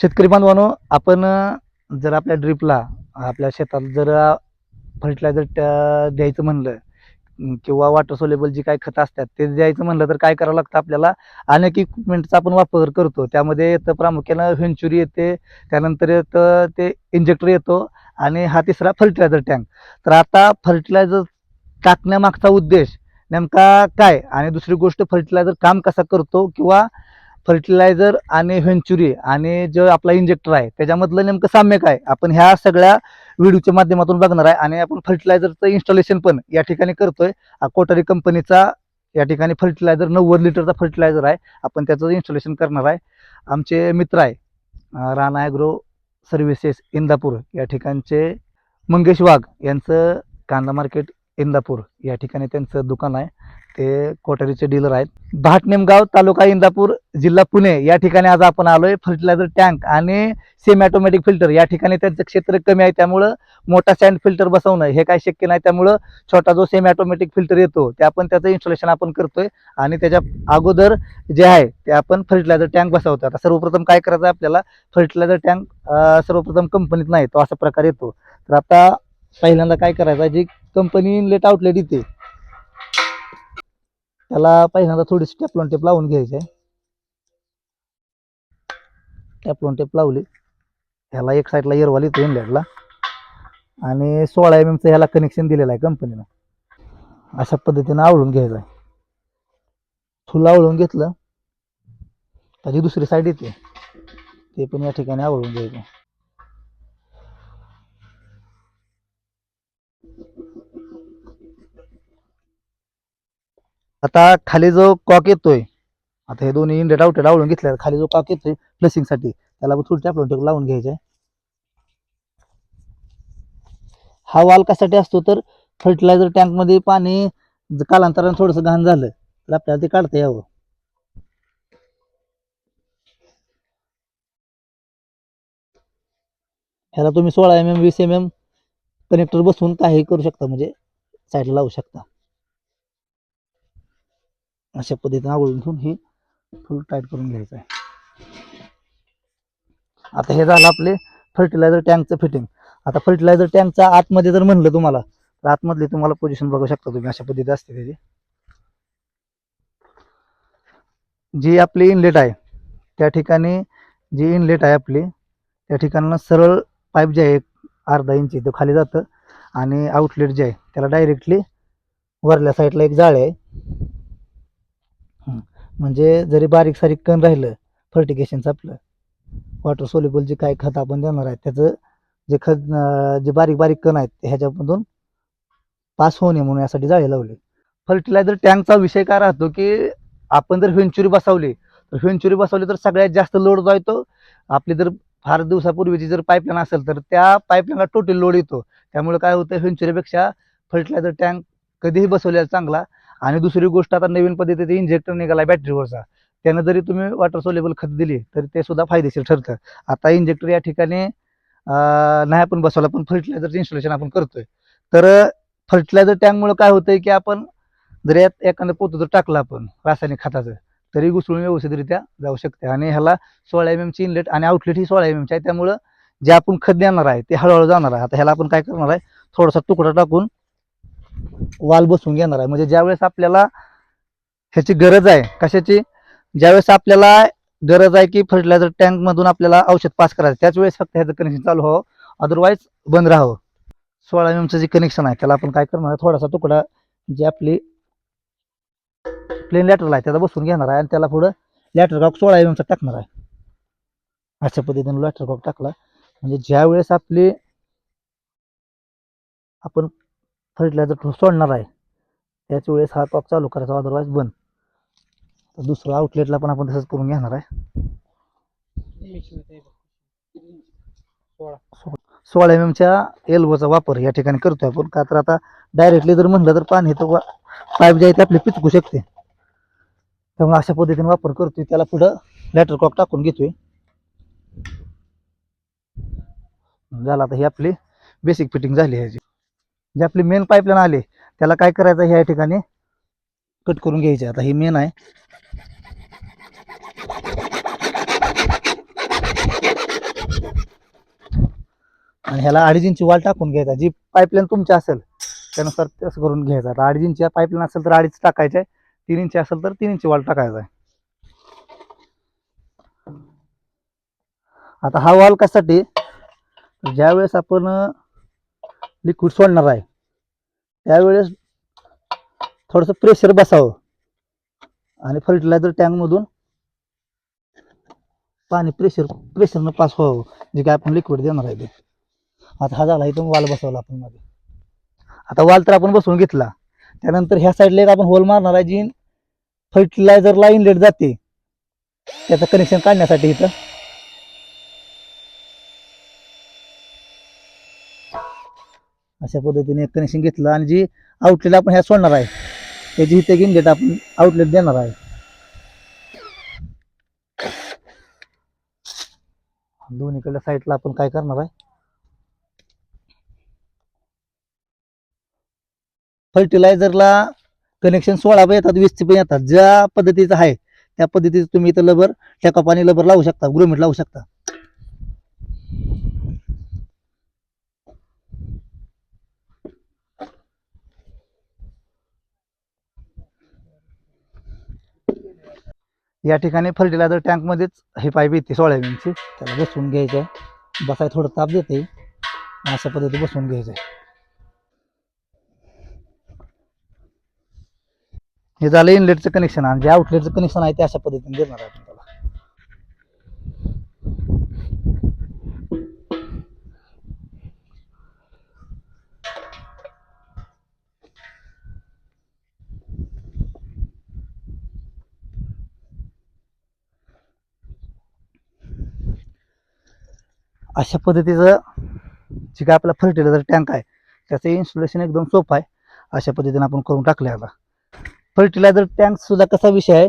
शेतकरी बांधवानो आपण जर आपल्या ड्रीपला आपल्या शेतात जर फर्टिलायझर द्यायचं म्हणलं किंवा वॉटर सोलेबल जी काही खतं असतात ते द्यायचं म्हणलं तर काय करावं लागतं आपल्याला? अनेक इक्विपमेंटचा आपण वापर करतो. त्यामध्ये येतं प्रामुख्यानं व्हेंचुरी येते त्यानंतर येतं ते इंजेक्टर येतो आणि हा तिसरा फर्टिलायझर टँक तर आता फर्टिलायझर टाकण्यामागचा उद्देश नेमका काय? आणि दुसरी गोष्ट फर्टिलायझर काम कसा करतो? किंवा फर्टिलायझर आणि व्हेंचुरी आणि जो आपला इंजेक्टर आहे त्याच्यामधलं नेमकं साम्य काय? आपण ह्या सगळ्या व्हिडिओच्या माध्यमातून बघणार आहे आणि आपण फर्टिलायझरचं इन्स्टॉलेशन पण या ठिकाणी करतोय. हा कंपनीचा या ठिकाणी फर्टिलायझर नव्वद लिटरचा फर्टिलायझर आहे. आपण त्याचं इन्स्टॉलेशन करणार आहे. आमचे मित्र आहे राणा ॲग्रो सर्व्हिसेस इंदापूर या ठिकाणचे मंगेश वाघ यांचं कांदा मार्केट इंदापूर या ठिकाणी त्यांचं दुकान आहे. ते कोठारीचे डीलर आहेत. भाटनेमगाव तालुका इंदापूर जिल्हा पुणे या ठिकाणी आज आपण आलोय. फर्टिलायझर टँक आणि सेमी ऑटोमॅटिक फिल्टर या ठिकाणी त्यांचं क्षेत्र कमी आहे. त्यामुळं मोठा सँड फिल्टर बसवणं हे काही शक्य नाही. त्यामुळं छोटा जो सेमी ऑटोमॅटिक फिल्टर येतो ते आपण त्याचं इन्स्टॉलेशन आपण करतोय. आणि त्याच्या अगोदर जे आहे ते आपण फर्टिलायझर टँक बसवतो आता सर्वप्रथम काय करायचं आहे आपल्याला? फर्टिलायझर टँक सर्वप्रथम कंपनीत नाही तो असा प्रकार येतो. तर आता पहिल्यांदा काय करायचं आहे? जी कंपनी लेट आउटलेट येते त्याला पहिल्यांदा थोडीशी टॅपलॉन टेप लावून घ्यायचे आहे. टॅपलॉन टेप लावली. ह्याला एक साईडला एरवाल येतो इनलेटला आणि सोळा एम एमचं ह्याला कनेक्शन दिलेलं आहे कंपनीनं अशा पद्धतीनं आवळून घ्यायचं आहे. फुल आवळून घेतलं त्याची दुसरी साईड येते. ते पण या ठिकाणी आवळून घ्यायचं आता खाली जो कॉक येतोय आता हे दोन्ही इंडेट आउटेड आवळून घेतल्या खाली जो कॉक येतोय प्लसिंगसाठी त्याला पण थोडी टॅपलॉन टेप लावून घ्यायचे. हा वाल कशासाठी असतो? तर फर्टिलायझर टँकमध्ये पाणी कालांतराने थोडस घाण झालं तर आपल्याला ते काढता यावं. ह्याला तुम्ही सोळा एम एम वीस एम एम कनेक्टर बसवून काही करू शकता म्हणजे साईडला लावू शकता. अशा पद्धतीने आवळून घेऊन हे फुल टाईट करून घ्यायचं आहे. आता हे झालं आपले फर्टिलायझर टँकचं फिटिंग आता फर्टिलायझर टँकच्या आतमध्ये जर म्हणलं तुम्हाला तर आतमधली तुम्हाला पोझिशन बघू शकता तुम्ही अशा पद्धती असते त्याची. जी आपली इनलेट आहे त्या ठिकाणी जी इनलेट आहे आपली त्या ठिकाणी सरळ पाईप जे आहे अर्धा इंची तो खाली जातं आणि आउटलेट जे आहे त्याला डायरेक्टली वरल्या साईडला एक जाळे आहे. म्हणजे जरी बारीक सारीक कण राहिलं फर्टिगेशनचं आपलं वॉटर सोल्युबल जे काय खत आपण देणार आहे त्याचं जे खत जे बारीक बारीक कण आहेत ते ह्याच्यामधून पास होऊ नये म्हणून यासाठी जाळी लावले. फर्टिलायझर टँकचा विषय काय राहतो की आपण जर व्हेंचुरी बसवली तर व्हेंचुरी बसवली तर सगळ्यात जास्त लोड जो येतो आपली जर फार दिवसापूर्वीची जर पाईपलाईन असेल तर त्या पाईपलाईनला टोटल लोड येतो. त्यामुळे काय होतं व्हेंचुरीपेक्षा फर्टिलायझर टँक कधीही बसवलेला चांगला आणि दुसरी गोष्ट आता नवीन पद्धतीचे इंजेक्टर निघाला बॅटरीवरचा त्यानं जरी तुम्ही वॉटर सोलेबल खत दिली तरी ते सुद्धा फायदेशीर ठरतं. आता इंजेक्टर या ठिकाणी नाही आपण बसवला पण फर्टिलायझरचं इन्स्टॉलेशन आपण करतोय. तर फर्टिलायझर टँकमुळे काय होतंय की आपण जर यात एखादं पोतं जर टाकलं आपण रासायनिक खताचं तरी घुसळून व्यवस्थितरित्या जाऊ शकते. आणि ह्याला सोळा एम एमची इनलेट आणि आउटलेट ही सोळा एम एमची आहे. त्यामुळं जे आपण खत देणार आहे ते हळूहळू जाणार आहे. आता ह्याला आपण काय करणार आहे? थोडासा तुकडा टाकून वाल बसवून घेणार आहे. म्हणजे ज्यावेळेस आपल्याला ह्याची गरज आहे कशाची? ज्यावेळेस आपल्याला गरज आहे की फर्टिलायझर टँक मधून आपल्याला औषध पास करायचं त्याच वेळेस फक्त ह्याचं कनेक्शन चालू व्हावं. अदरवाईज बंद राहावं. सोळा एम एमचं जे कनेक्शन आहे त्याला आपण काय करणार थोडासा तुकडा जी आपली प्लेन लॅटरल आहे त्याचा बसून घेणार आहे आणि त्याला पुढं लॅटर कॉक सोळा एम एमचा टाकणार आहे. अशा पद्धतीने लॅटर कॉक टाकला. म्हणजे ज्या वेळेस आपली आपण फर्टिलायझर सोडणार आहे त्याच वेळेस हा पॉप चालू करायचा अदरवाईज बंद. तर दुसरं आउटलेटला पण आपण तसंच करून घेणार आहे. सोळा एम एमच्या एल्बोचा वापर या ठिकाणी करतोय आपण. का तर आता डायरेक्टली जर म्हणलं तर पाणी तर पाईप जे आहे ते आपले पिचकू शकते. त्यामुळे अशा पद्धतीने वापर करतोय. त्याला पुढं लॅटर कॉक टाकून घेतोय. झालं आता ही आपली बेसिक फिटिंग झाली ह्याची जे आपली मेन पाईपलाईन आली त्याला काय करायचं ह्या ठिकाणी? कट करून घ्यायची. आता ही मेन आहे. आणि ह्याला अडीच इंची वाल टाकून घ्यायचा. जी पाईपलाईन तुमची असेल त्यानुसार असं करून घ्यायचं. आता अडीच इंची पाईपलाईन असेल तर अडीच टाकायचं आहे. तीन इंची असेल तर तीन इंची वाल टाकायचा आहे. आता हा वाल कशासाठी? ज्यावेळेस आपण लिक्विड सोडणार आहे. त्यावेळेस थोडंसं प्रेशर बसावं. आणि फर्टिलायझर टँकमधून पाणी प्रेशर प्रेशरनं पास व्हावं. जे काय आपण लिक्विड देणार आहे ते. आता हा झाला इथून वाल बसवला आपण मध्ये. आता वाल तर आपण बसवून घेतला. त्यानंतर ह्या साईडला एक आपण होल मारणार आहे जी फर्टिलायझरला इनलेट जाते. त्याचं कनेक्शन काढण्यासाठी इथं. अशा पद्धतीने कनेक्शन घेतलं आणि जी आउटलेट आपण ह्या सोडणार आहे त्याची इथे इनलेट आपण आउटलेट देणार आहे. दोन्हीकडल्या साईडला आपण काय करणार आहे? फर्टिलायझरला कनेक्शन सोळा पण येतात वीस पण येतात. ज्या पद्धतीचं आहे त्या पद्धतीचं तुम्ही इथं लबर टेकअप पाणी लबर लावू शकता ग्रोमेट लावू शकता. या ठिकाणी फर्टिलायझर टँकमध्येच हे पाईप येते सोयाबीनची त्याला बसवून घ्यायचं आहे बसाय थोडं ताप देते. अशा पद्धती बसवून घ्यायचं आहे हे झालं इनलेटचं कनेक्शन आणि जे आउटलेटचं कनेक्शन आहे ते अशा पद्धतीने देणार आहे आपण त्याला अशा पद्धतीचं जे काय आपला फर्टिलायझर टँक आहे त्याचं इन्स्टॉलेशन एकदम सोपं आहे. अशा पद्धतीने आपण करून टाकले आता. फर्टिलायझर टँकसुद्धा कसा विषय आहे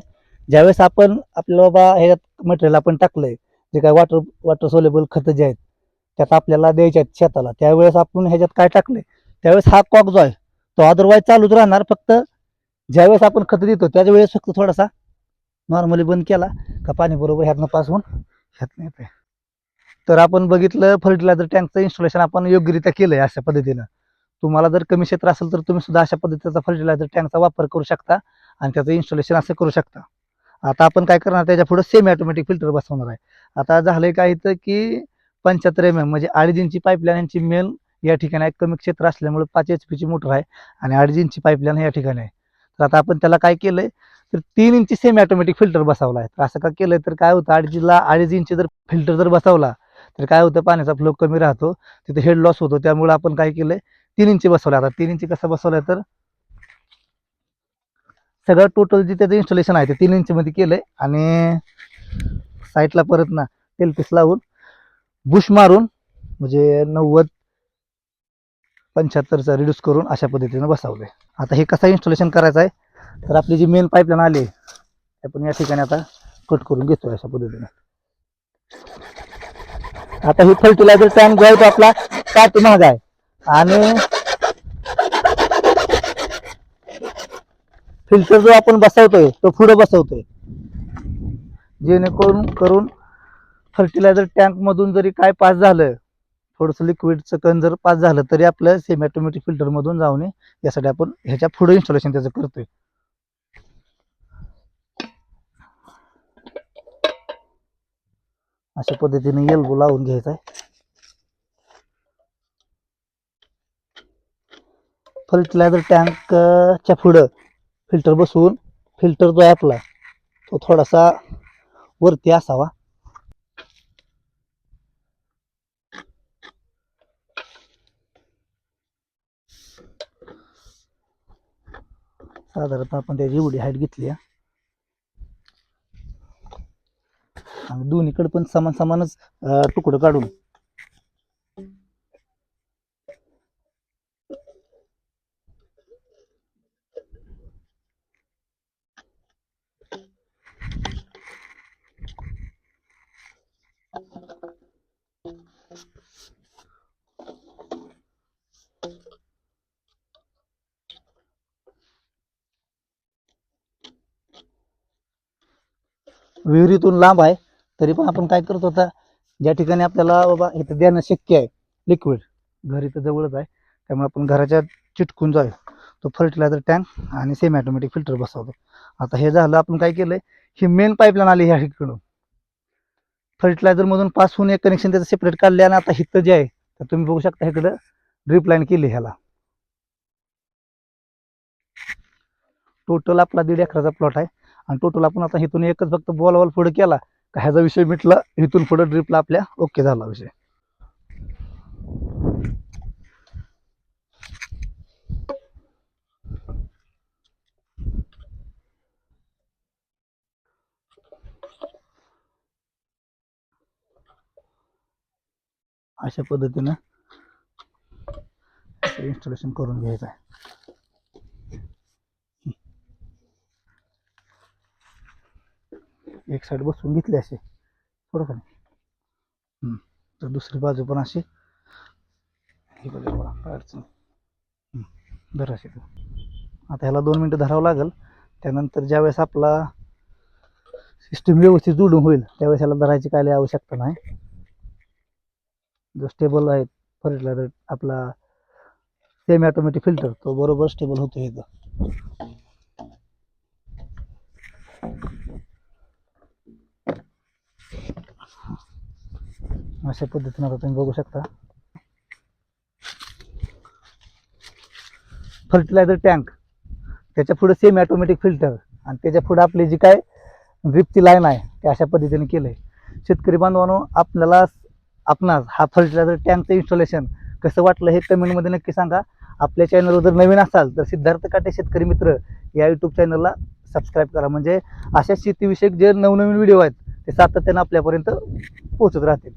ज्यावेळेस आपण आपल्याला बाबा ह्याच्यात मटेरियल आपण टाकलं आहे जे काय वॉटर वॉटर सोलेबल खतं जे आहेत त्यात आपल्याला द्यायचे आहेत शेताला. त्यावेळेस आपण ह्याच्यात काय टाकले त्यावेळेस हा कॉक जो आहे तो अदरवाईज चालूच राहणार. फक्त ज्यावेळेस आपण खतं देतो त्याच वेळेस फक्त थोडासा नॉर्मली बंद केला का पाणी बरोबर ह्यातनं पास होऊन ह्यातनं येते तर आपण बघितलं फर्टिलायझर टँकचं इन्स्टॉलेशन आपण योग्यरित्या केलंय अशा पद्धतीनं. तुम्हाला जर कमी क्षेत्र असेल तर तुम्ही सुद्धा अशा पद्धतीचा फर्टिलायझर टँकचा वापर करू शकता आणि त्याचं इन्स्टॉलेशन असं करू शकता. आता आपण काय करणार त्याच्या पुढे सेमी ऑटोमॅटिक फिल्टर बसवणार आहे. आता झालंय काय इथं की पंच्याहत्तर एम एम म्हणजे अडीच इंची पाईपलाईन यांची मेन या ठिकाणी आहे. कमी क्षेत्र असल्यामुळे पाच एच पीची मोटर आहे आणि अडीच इंची पाईपलाईन या ठिकाणी आहे. तर आता आपण त्याला काय केलंय तर तीन इंची सेमी ऑटोमॅटिक फिल्टर बसवला आहे. तर असं का केलंय तर काय होतं अडीचला अडीच इंची जर फिल्टर जर बसवला तर काय होतं पाण्याचा फ्लो कमी राहतो तिथे हेड लॉस होतो त्यामुळे आपण काय केलंय तीन इंची बसवलं आता तीन इंची कसं बसवलंय तर सगळं टोटल जे त्याचं इन्स्टॉलेशन आहे ते तीन इंची मध्ये केलंय. आणि साईडला परत ना तेलपीस लावून बुश मारून म्हणजे नव्वद पंच्याहत्तरचा रिड्यूस करून अशा पद्धतीने बसवलंय. आता हे कसं इन्स्टॉलेशन करायचं आहे तर आपली जी मेन पाईपलाईन आली आपण या ठिकाणी आता कट करून घेतोय अशा पद्धतीने. आता ही फर्टिलायझर टँक जो आहे तो आपला पाच महाग आहे. आणि फिल्टर जो आपण बसवतोय तो पुढे बसवतोय. जेणेकरून करून फर्टिलायझर टँक मधून जरी काय पास झालं थोडस लिक्विडचं कण जर पास झालं तरी आपलं सेमी ऑटोमॅटिक फिल्टर मधून यासाठी आपण ह्याच्या पुढे इन्स्टॉलेशन त्याचं करतोय. अशा पद्धतीने एल्बो लावून घ्यायचा आहे. फर्टिलायझर टँकच्या पुढं फिल्टर बसवून फिल्टर जो आहे आपला तो थोडासा वरती असावा. साधारणतः आपण त्याची एवढी हाईट घेतली आहे. आणि दोन्हीकडे पण समान समानच तुकडं काढून. विहिरीतून लांब आहे. तरी पण आपण काय करतो आता ज्या ठिकाणी आपल्याला बाबा इथं देणं शक्य आहे लिक्विड घर इथं जवळच आहे त्यामुळे आपण घराच्या चिटकून जाऊ तो फर्टिलायझर टँक आणि सेमी ऑटोमॅटिक फिल्टर बसवतो. आता हे झालं आपण काय केलंय ही मेन पाईपलाईन आली ह्या ठिकाणून फर्टिलायझरमधून पास होऊन एक कनेक्शन त्याचं सेपरेट काढले आणि आता हिथं जे आहे तर तुम्ही बघू शकता इकडं ड्रिप लाईन केली ह्याला. टोटल आपला दीड एकराचा प्लॉट आहे. आणि टोटल आपण आता इथून एकच फक्त बॉल वॉल पुढे केला ह्याचा विषय मिटला. इथून पुढे ड्रिपला आपल्या. ओके झाला विषय. अशा पद्धतीनं इन्स्टॉलेशन करून घ्यायचं आहे. एक साईड बसून घेतली असे. बरोबर का नाही? तर दुसरी बाजू पण अशी. ही बघा बघा काय अडचण. नाही. असे आता ह्याला दोन मिनटं धरावं लागेल. त्यानंतर ज्यावेळेस आपला सिस्टीम व्यवस्थित जुडून होईल त्यावेळेस ह्याला धरायची काय आवश्यकता नाही. जो स्टेबल आहे फर्टिलायझर आपला सेमी ऑटोमॅटिक फिल्टर तो बरोबर स्टेबल होतो इथं. अशा पद्धतीनं आता तुम्ही बघू शकता. फर्टिलायझर टँक त्याच्या पुढे सेमी ऑटोमॅटिक फिल्टर आणि त्याच्या पुढे आपली जी काय ड्रिपची लाईन आहे ते अशा पद्धतीने केलंय. शेतकरी बांधवांनो आपल्याला आपणास हा फर्टिलायझर टँकचं इन्स्टॉलेशन कसं वाटलं हे कमेंटमध्ये नक्की सांगा. आपल्या चॅनलवर जर नवीन असाल तर सिद्धार्थ काटे शेतकरी मित्र या यूट्यूब चॅनलला सबस्क्राईब करा. म्हणजे अशा शेतीविषयक जे नवनवीन व्हिडिओ आहेत ते सातत्यानं आपल्यापर्यंत पोहोचत राहतील.